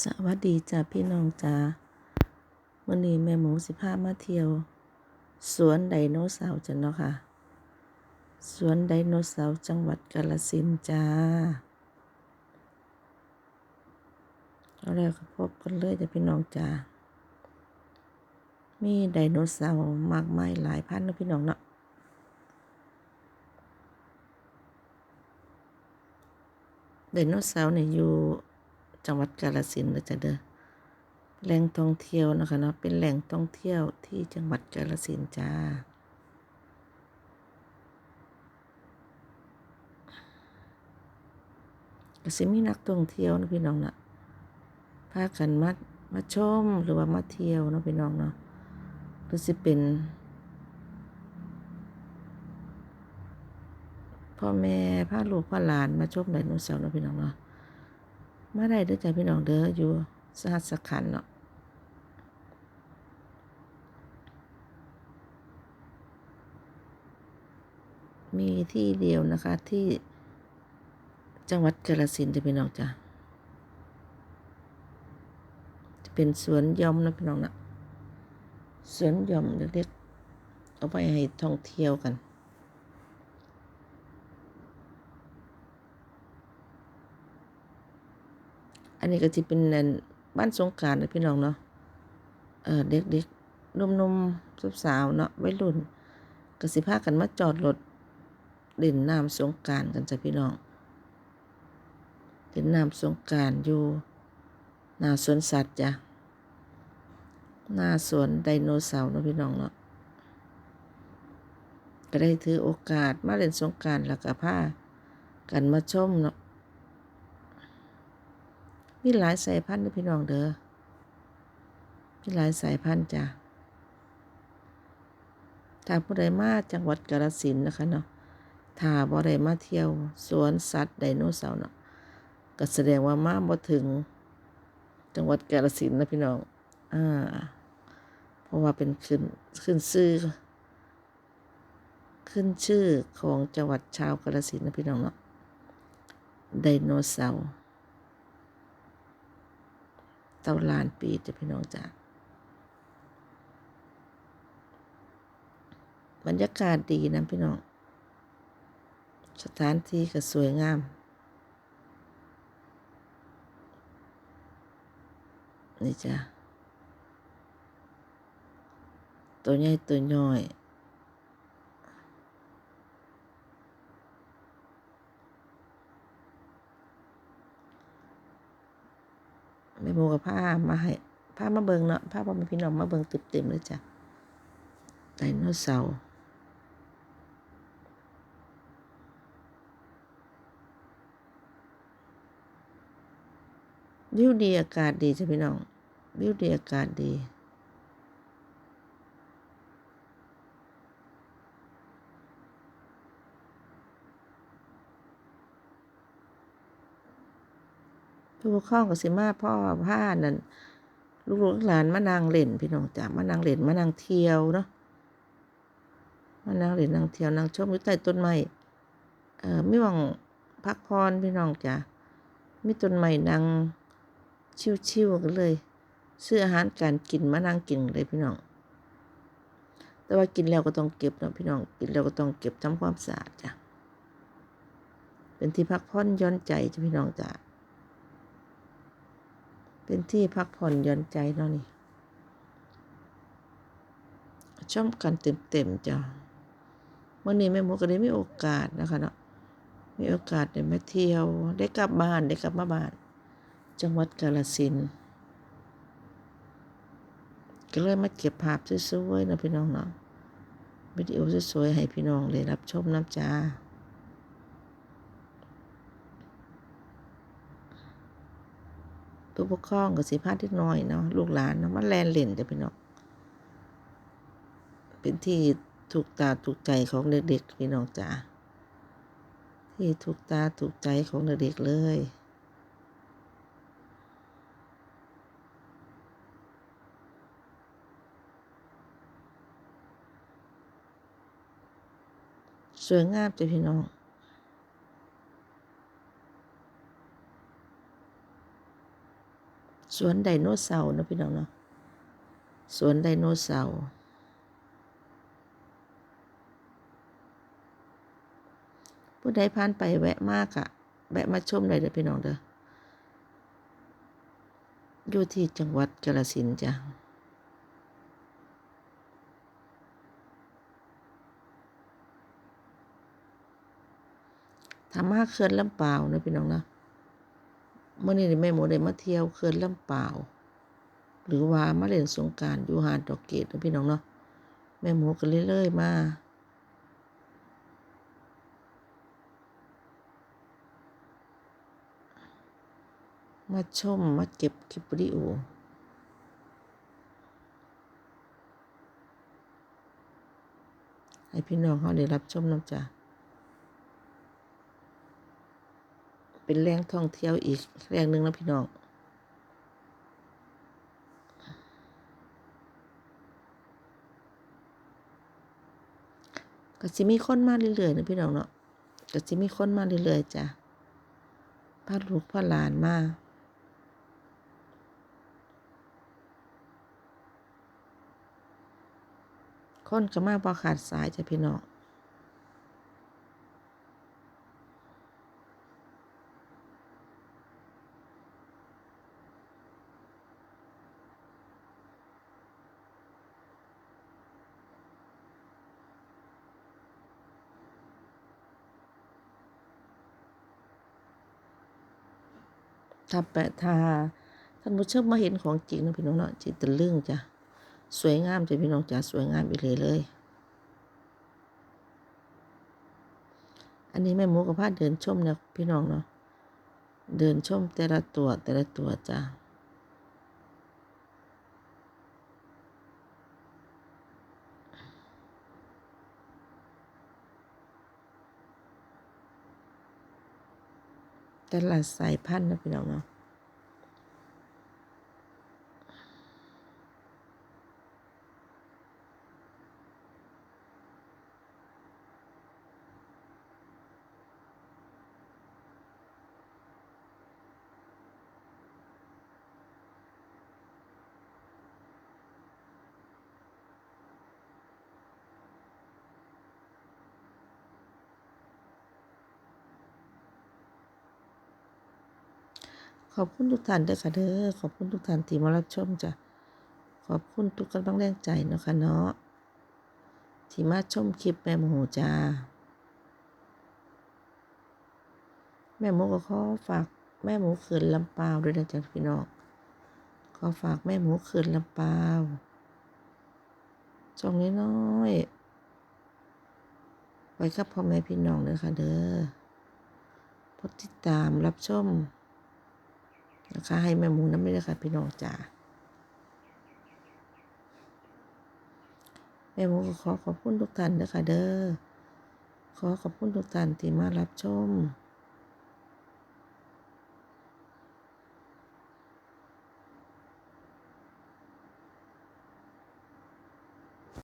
สวัสดีจ้าพี่น้องจ้าวันนี้แม่หมูสิพามาเที่ยว สวนไดโนเสาร์จ้ะเนาะค่ะ สวนไดโนเสาร์จังหวัดกาฬสินจ้าเอาแล้วก็พบกันเลยจ้ะพี่น้องจ้ามีไดโนเสาร์มากมายหลายพันนะพี่น้องเนาะไดโนเสาร์เนี่ยอยู่ จังหวัดกาฬสินธุ์นะจ๊ะเด้อแหล่งท่องเที่ยวนะคะเนาะเป็นแหล่งท่องเที่ยวที่จังหวัดกาฬสินธุ์จ้าก็สิมีนักท่องเที่ยวนะพี่น้องนะพากันมามาชมหรือว่ามาเที่ยวนะพี่น้องเนาะหรือสิเป็น พ่อแม่พาลูกพาหลานมาชมไดโนเสาร์เนาะพี่น้องเนาะ มาได้เด้อจ้ะพี่น้องเด้ออยู่สหัสขันเนาะมีที่เดียวนะคะที่จังหวัดกาฬสินธุ์จ้ะพี่น้องจ้ะจะเป็นสวนยอมนะพี่น้องนะสวนยอมเล็กๆเอาไปให้ท่องเที่ยวกัน อันนี้ก็จะเป็นนันบ้านสงการนะพี่น้องเนาะเออเด็กๆนุ่มๆสาวๆเนาะวัยรุ่นก็สิพากันมาจอดรถเล่นน้ำสงการกันจ้ะพี่น้องเล่นน้ำสงการอยู่หน้าสวนสัตว์จ้ะหน้าสวนไดโนเสาร์เนาะพี่น้องเนาะก็ได้ถือโอกาสมาเล่นสงการแล้วก็พากันมาชมเนาะ มีหลายสายพันธุ์เด้อพี่น้องเด้อมีหลายสายพันธุ์จ้ะถ้าผู้ใดมาจังหวัดกาฬสินธุ์นะคะเนาะถ้าบ่ได้มาเที่ยวสวนสัตว์ไดโนเสาร์เนาะก็แสดงว่ามาบ่ถึง จังหวัดกาฬสินธุ์นะพี่น้องอ่าเพราะว่าเป็นขึ้นขึ้นชื่อ ขึ้นชื่อของจังหวัดชาวกาฬสินธุ์นะพี่น้องเนาะไดโนเสาร์ เต้าลานปีจ้ะพี่น้องจ้ะบรรยากาศดีนะพี่น้อง สถานที่ก็สวยงาม นี่จ้ะ ตัวใหญ่ตัวน้อย แม่โมกับผ้ามาให้ผ้ามาเบิงเนาะผ้าพ่อแม่พี่น้องมาเบิงเต็มเต็มๆเลยจ้ะไดโนเสาร์วิวดีอากาศดีจ้ะพี่น้องวิวดีอากาศดี ผู้ปกครองก็สิมาพ่อผ้านั่นลูกหลานมานั่งเล่นพี่น้องจ้ะมานั่งเล่นมานั่งเที่ยวเนาะมานั่งเล่นนั่งเที่ยวนั่งชมอยู่ใต้ต้นไม้เอ่อไม่หวังพักพรพี่น้องจ้ะมีต้นไม้นั่งชิวๆกันเลยซื้ออาหารการกินมานั่งกินเลยพี่น้อง แต่ว่ากินแล้วก็ต้องเก็บเนาะพี่น้องกินแล้วก็ต้องเก็บทำความสะอาดจ้ะเป็นที่พักผ่อนย่อนใจจ้ะพี่น้องจ้ะ เป็นที่พักผ่อนหย่อนใจเนาะนี่ชมกันเต็มๆจ้ะวันนี้แม่หมูก็ได้มีโอกาสนะคะเนาะมีโอกาสได้มาเที่ยว ได้กลับบ้านได้กลับมาบ้าน จังหวัดกาฬสินธุ์ก็เลยมาเก็บภาพสวยๆนะพี่น้องเนาะวิดีโอสวยๆให้พี่น้องเลยรับชมน้ำจ้า ผู้ปกครองกับสิพาเล็กน้อยเนาะลูกหลานเนาะมันแลนเล่นจะพี่น้องเป็นที่ถูกตาถูกใจของเด็กๆพี่น้องจ๋าที่ถูกตาถูกใจของเด็กๆเลยสวยงามจ้ะพี่น้อง สวนไดโนเสาร์นะพี่น้องเนาะสวนไดโนเสาร์ผู้ใดผ่านไปแวะมากอะแวะมาชมได้เด้อพี่น้องเด้ออยู่ที่จังหวัดกาฬสินจ้ะทำมาเขื่อนลำเปล่าเนาะพี่น้องเนาะ เมื่อนี้แม่หมูได้มาเที่ยวเขื่อนลำเปล่าวหรือว่ามาเล่นสงการอยู่หาดดอกเกดเนะพี่น้องเนาะแม่หมูก็เลยเลยๆมามาชม มาเก็บคลิปวิดีโอ ให้พี่น้องเขาได้รับชมน้ำจ้ะ เป็นแหล่งท่องเที่ยวอีกแหล่งหนึ่งนะพี่น้องก็สิมีคนมาเรื่อยๆนะพี่น้องเนาะก็สิมีคนมาเรื่อยๆจ้ะพาลูกพาหลานมาคนก็มาบ่ขาดสายจ้ะพี่น้อง ถ้าแปะทาท่านผู้ชมมาเห็นของจริงนะพี่น้องเนาะจิตตะลึงจ้ะสวยงามจ้ะพี่น้องจ้ะสวยงามอีเลยเลย อันนี้แม่หมูกับพาเดินชมนะพี่น้องเนาะเดินชมแต่ละตัวแต่ละตัวจ้ะ แต่ละสายพันธุ์นะพี่น้องเนาะ ขอบคุณทุกท่านเด้อค่ะเด้อขอบคุณทุกท่านที่มารับชมจ้ะขอบคุณทุกกำลังแรงใจเนาะค่ะเนาะที่มาชมคลิปแม่หมูจ้า แม่หมูก็ขอฝากแม่หมูเขื่อนลำปาวด้วยนะจ๊ะพี่น้องขอฝากแม่หมูเขื่อนลำปาวช่องน้อยๆไว้กับพ่อแม่พี่น้องเด้อค่ะเด้อกดติดตามรับชม นะคะ ให้แม่หมูน้ำไม่ได้ค่ะพี่น้องจ๋าแม่หมูก็ขอขอบคุณทุกท่านนะคะเด้อขอขอบคุณทุกท่านที่มารับชม